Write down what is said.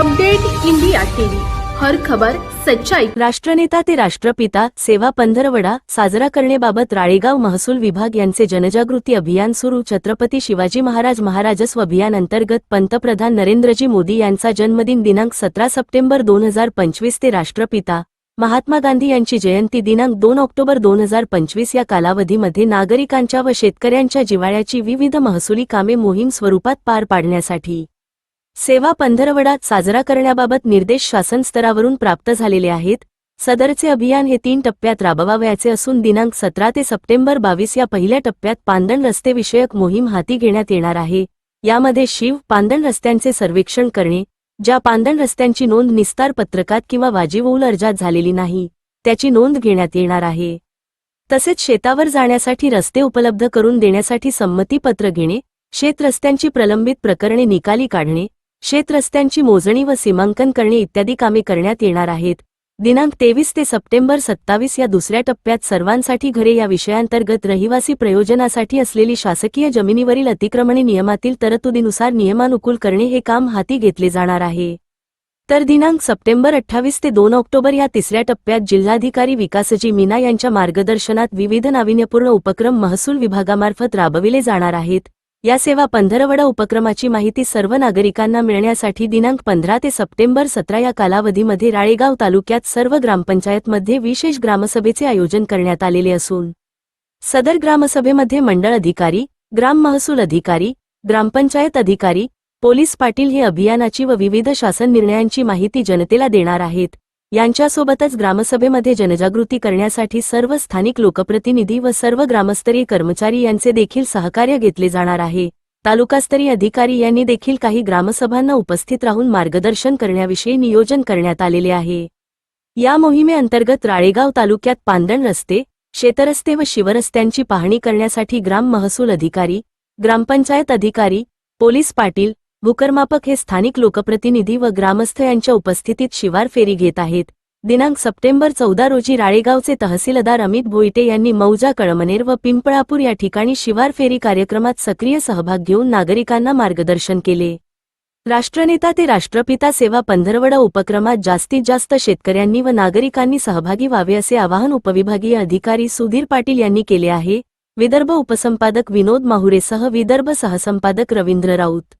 Update India TV. हर खबर सच्चाई. राष्ट्रनेता ते राष्ट्रपिता सेवा पंधरवडा साजरा करण्याबाबत राळेगाव महसूल विभाग यांचे जनजागृती अभियान सुरू. छत्रपती शिवाजी महाराज महाराजस्व अभियान अंतर्गत पंतप्रधान नरेंद्रजी मोदी यांचा जन्मदिन दिनांक सतरा सप्टेंबर दोन हजार पंचवीस ते राष्ट्रपिता महात्मा गांधी यांची जयंती दिनांक दोन ऑक्टोबर दोन हजार पंचवीस या कालावधीमध्ये नागरिकांच्या व शेतकऱ्यांच्या जिवाळ्याची विविध महसुली कामे मोहीम स्वरूपात पार पाडण्यासाठी. सेवा पंधरवडा साजरा करण्याबाबत निर्देश शासन स्तरावरून प्राप्त झालेले आहेत. सदरचे अभियान हे तीन टप्प्यात राबवावयाचे असून दिनांक सतरा ते सप्टेंबर बावीस या पहिल्या टप्प्यात पांदण रस्तेविषयक मोहीम हाती घेण्यात येणार आहे. यामध्ये शिव पांदण रस्त्यांचे सर्वेक्षण करणे ज्या पांदण रस्त्यांची नोंद निस्तार पत्रकात किंवा वाजीवौल अर्जात झालेली नाही त्याची नोंद घेण्यात येणार आहे. तसेच शेतावर जाण्यासाठी रस्ते उपलब्ध करून देण्यासाठी संमतीपत्र घेणे शेत रस्त्यांची प्रलंबित प्रकरणे निकाली काढणे शेत रस्त्यांची मोजणी व सीमांकन करणे इत्यादी कामे करण्यात येणार आहेत. दिनांक तेवीस ते सप्टेंबर सत्तावीस या दुसऱ्या टप्प्यात सर्वांसाठी घरे या विषयांतर्गत रहिवासी प्रयोजनासाठी असलेली शासकीय जमिनीवरील अतिक्रमणे नियमातील तरतुदीनुसार नियमानुकूल करणे हे काम हाती घेतले जाणार आहे. तर दिनांक सप्टेंबर अठ्ठावीस ते दोन ऑक्टोबर या तिसऱ्या टप्प्यात जिल्हाधिकारी विकासजी मीना यांच्या मार्गदर्शनात विविध नाविन्यपूर्ण उपक्रम महसूल विभागामार्फत राबविले जाणार आहेत. या सेवा पंधरवडा उपक्रमाची माहिती सर्व नागरिकांना मिळण्यासाठी दिनांक पंधरा ते सप्टेंबर सतरा या कालावधीमध्ये राळेगाव तालुक्यात सर्व ग्रामपंचायतमध्ये विशेष ग्रामसभेचे आयोजन करण्यात आलेले असून सदर ग्रामसभेमध्ये मंडळ अधिकारी ग्राम महसूल अधिकारी ग्रामपंचायत अधिकारी पोलीस पाटील हे अभियानाची व विविध शासन निर्णयांची माहिती जनतेला देणार आहेत. यांच्यासोबतच ग्रामसभेमध्ये जनजागृती करण्यासाठी सर्व स्थानिक लोकप्रतिनिधी व सर्व ग्रामस्तरीय कर्मचारी यांचे देखील सहकार्य घेतले जाणार आहे. तालुकास्तरीय अधिकारी यांनी देखील काही ग्रामसभांना उपस्थित राहून मार्गदर्शन करण्याविषयी नियोजन करण्यात आलेले आहे. या मोहिमेअंतर्गत राळेगाव तालुक्यात पांदण रस्ते शेतरस्ते व शिवरस्त्यांची पाहणी करण्यासाठी ग्राम महसूल अधिकारी ग्रामपंचायत अधिकारी पोलीस पाटील भूकरमापक हे स्थानिक लोकप्रतिनिधी व ग्रामस्थ यांच्या उपस्थितीत शिवार फेरी घेत आहेत. दिनांक सप्टेंबर चौदा रोजी राळेगावचे तहसीलदार अमित भोईटे यांनी मौजा कळमनेर व पिंपळापूर या ठिकाणी शिवार फेरी कार्यक्रमात सक्रिय सहभाग घेऊन नागरिकांना मार्गदर्शन केले. राष्ट्रनेता ते राष्ट्रपिता सेवा पंधरवडा उपक्रमात जास्तीत जास्त शेतकऱ्यांनी व नागरिकांनी सहभागी व्हावे असे आवाहन उपविभागीय अधिकारी सुधीर पाटील यांनी केले आहे. विदर्भ उपसंपादक विनोद माहुरेसह विदर्भ सहसंपादक रवींद्र राऊत.